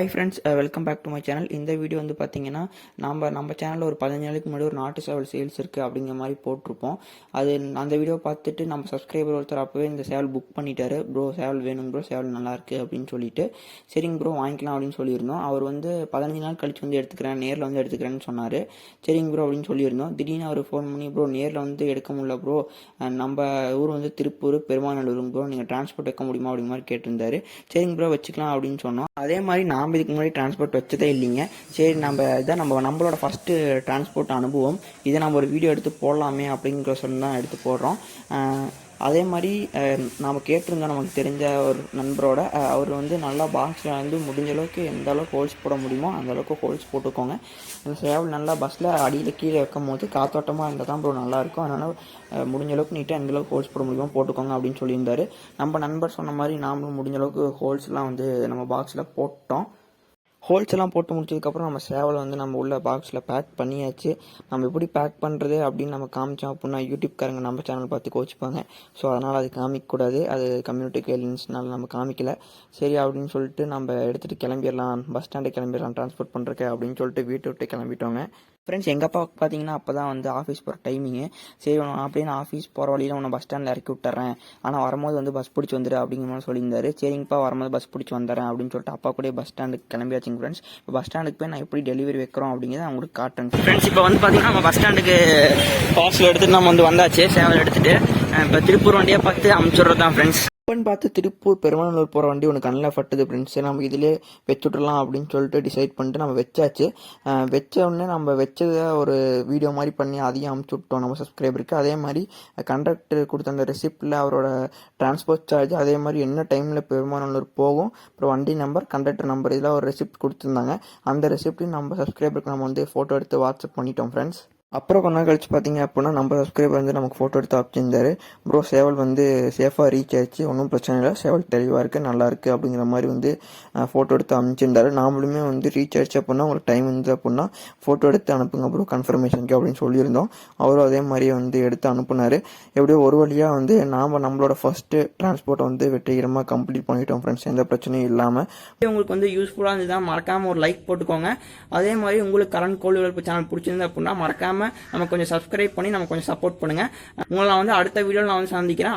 Hi friends welcome back to my channel இந்த video வந்து பார்த்தீங்கன்னா நம்ம நம்ம சேனலில் ஒரு பதினஞ்சு நாளைக்கு முன்னாடி ஒரு நாட்டு சேவல் சேல்ஸ் இருக்குது அப்படிங்கிற மாதிரி போட்டிருப்போம். அது அந்த வீடியோ பார்த்துட்டு நம்ம சப்ஸ்கிரைபர் ஒருத்தர் அப்போவே இந்த சேவல் புக் பண்ணிட்டாரு. ப்ரோ சேவல் வேணும் ப்ரோ சேவல் நல்லாயிருக்கு அப்படின்னு சொல்லிட்டு சரிங்க ப்ரோ வாங்கிக்கலாம் அப்படின்னு சொல்லியிருந்தோம். அவர் வந்து பதினஞ்சு நாள் கழிச்சு வந்து எடுத்துக்கிறேன் நேரில் வந்து எடுத்துக்கிறேன்னு சொன்னார். சரிங்க ப்ரோ அப்படின்னு சொல்லியிருந்தோம். திடீர்னு அவர் ஃபோன் பண்ணி ப்ரோ நேரில் வந்து எடுக்க முடியல ப்ரோ நம்ம ஊர் வந்து திருப்பூர் பெருமாநல்லூருங்க ப்ரோ நீங்கள் டிரான்ஸ்போர்ட் வைக்க முடியுமா? அப்படிங்கிற மாதிரி கேட்டிருந்தாரு. சரிங்க ப்ரோ வச்சுக்கலாம் அப்படின்னு சொன்னோம். அதே மாதிரி நாம் இதுக்கு முன்னாடி டிரான்ஸ்போர்ட் வச்சதே இல்லைங்க. சரி நம்ம இதான் நம்ம நம்மளோட ஃபஸ்ட்டு டிரான்ஸ்போர்ட் அனுபவம். இதை நம்ம ஒரு வீடியோ எடுத்து போடலாமே அப்படிங்கிற சொல்லி தான் எடுத்து போடுறோம். அதே மாதிரி நாம் கேட்டிருந்தோம் நமக்கு தெரிஞ்ச ஒரு நண்பரோட அவர் வந்து நல்லா பாக்ஸில் வந்து முடிஞ்ச அளவுக்கு எந்த அளவுக்கு ஹோல்ஸ் போட முடியுமோ அந்த அளவுக்கு ஹோல்ஸ் போட்டுக்கோங்க. சேவல் நல்லா பஸ்ஸில் அடியில் கீழே வைக்கும் போது காத்தோட்டமாக இருந்தால் தான் ப்ரோ நல்லாயிருக்கும் அதனால் முடிஞ்ச அளவுக்கு நீட்டாக எந்த அளவுக்கு ஹோல்ஸ் போட முடியுமோ போட்டுக்கோங்க அப்படின்னு சொல்லியிருந்தாரு. நம்ம நண்பர் சொன்ன மாதிரி நாமளும் முடிஞ்ச அளவுக்கு ஹோல்ஸ்லாம் வந்து நம்ம பாக்ஸில் போட்டோம். ஹோல்ஸ் எல்லாம் போட்டு முடிச்சதுக்கப்புறம் நம்ம சேவலை வந்து நம்ம உள்ள பாக்ஸில் பேக் பண்ணியாச்சு. நம்ம எப்படி பேக் பண்ணுறது அப்படின்னு நம்ம காமிச்சோம் அப்படின்னா யூடியூப்காரங்க நம்ம சேனல் பார்த்து கோச்சிப்பாங்க ஸோ அதனால் அது காமிக்கக்கூடாது. அது கம்யூனிட்டி கைட்லைன்ஸ்னால நம்ம காமிக்கல. சரி அப்படின்னு சொல்லிட்டு நம்ம எடுத்துகிட்டு கிளம்பிடலாம். பஸ் ஸ்டாண்டு கிளம்பிடலாம். ட்ரான்ஸ்போர்ட் பண்ணுறக்கு அப்படின்னு சொல்லிட்டு வீட்டை விட்டு கிளம்பிட்டோங்க. ஃப்ரெண்ட்ஸ் எங்கள் அப்பா பார்த்தீங்கன்னா அப்போ தான் வந்து ஆஃபீஸ் போகிற டைமிங்கு சரி நான் அப்படின்னு ஆஃபீஸ் போகிற வழியில் உன்னை பஸ் ஸ்டாண்டில் இறக்கி விட்டுறேன். ஆனால் வரும்போது வந்து பஸ் பிடிச்சி வந்துடு அப்படிங்கிற மாதிரி சொல்லியிருந்தாரு. சரிங்கப்பா வரும்போது பஸ் பிடிச்சி வந்துடுறேன் அப்படின்னு சொல்லிட்டு அப்பா கூட பஸ் ஸ்டாண்டுக்கு கிளம்பியாச்சுங்க ஃப்ரெண்ட்ஸ் இப்போ பஸ் ஸ்டாண்டுக்கு போய் நான் எப்படி டெலிவரி வைக்கிறோம் அப்படிங்கிறத அவங்களுக்கு காட்டுறேன் ஃப்ரெண்ட்ஸ் இப்போ வந்து பார்த்தீங்கன்னா நம்ம பஸ் ஸ்டாண்டுக்கு பார்சல் எடுத்துட்டு நம்ம வந்து வந்தாச்சு. சேவல் எடுத்துட்டு இப்போ திருப்பூர் வண்டியை பார்த்து அமுச்சுடுறது தான் ஃப்ரெண்ட்ஸ் அப்பன்னு பார்த்து திருப்பூர் பெருமாநல்லூர் போகிற வண்டி ஒன்று கண்ணில் பட்டுது ஃப்ரெண்ட்ஸ் நம்ம இதிலே வச்சுட்றலாம் அப்படின்னு சொல்லிட்டு டிசைட் பண்ணிட்டு நம்ம வச்சாச்சு. வச்ச உடனே நம்ம வச்சதை ஒரு வீடியோ மாதிரி பண்ணி அதையும் அமுச்சு விட்டோம். நம்ம சப்ஸ்கிரைபருக்கு அதே மாதிரி கண்டக்டர் கொடுத்த அந்த ரெசிப்டில் அவரோட டிரான்ஸ்போர்ட் சார்ஜ் அதே மாதிரி என்ன டைமில் பெருமாநல்லூர் போகும் அப்புறம் வண்டி நம்பர் கண்டக்டர் நம்பர் இதெல்லாம் ஒரு ரெசிப்ட் கொடுத்துருந்தாங்க. அந்த ரெசிப்டையும் நம்ம சப்ஸ்கிரைபருக்கு நம்ம வந்து ஃபோட்டோ எடுத்து வாட்ஸ்அப் பண்ணிட்டோம் ஃப்ரெண்ட்ஸ் அப்புறம் கொஞ்ச நாள் கழிச்சு பார்த்தீங்க அப்படின்னா நம்ம சப்ஸ்கிரைபர் வந்து நமக்கு ஃபோட்டோ எடுத்து அனுப்பிச்சிருந்தாரு ப்ரோ சேவல் வந்து சேஃபாக ரீச் ஆயிடுச்சு. ஒன்றும் பிரச்சனை இல்லை. சேவல் தெளிவாக இருக்குது நல்லா இருக்குது அப்படிங்கிற மாதிரி வந்து ஃபோட்டோ எடுத்து அனுப்பிச்சிருந்தாரு நாமளுமே வந்து ரீச் ஆயிடுச்சு அப்படின்னா உங்களுக்கு டைம் இருந்தது அப்படின்னா ஃபோட்டோ எடுத்து அனுப்புங்க ப்ரோ கன்ஃபர்மேஷனுக்கு அப்படின்னு சொல்லியிருந்தோம். அவரும் அதே மாதிரி வந்து எடுத்து அனுப்புனார். எப்படியோ ஒரு வழியாக வந்து நாம் நம்மளோட ஃபஸ்ட்டு டிரான்ஸ்போர்ட்டை வந்து வெற்றிகரமாக கம்ப்ளீட் பண்ணிட்டோம் ஃப்ரெண்ட்ஸ் எந்த பிரச்சனையும் இல்லாமல் உங்களுக்கு வந்து யூஸ்ஃபுல்லாக இருந்ததுதான் மறக்காமல் ஒரு லைக் போட்டுக்கோங்க. அதே மாதிரி உங்களுக்கு கரண்ட் கோழி வளர்ப்பு சேனல் பிடிச்சிருந்தா அப்படின்னா மறக்காமல் நம்ம கொஞ்சம் சப்ஸ்கிரைப் பண்ணி நம்ம கொஞ்சம் சப்போர்ட் பண்ணுங்கள் உங்களை நான் வந்து அடுத்த வீடியோவில் நான் வந்து சந்திக்கிறேன்.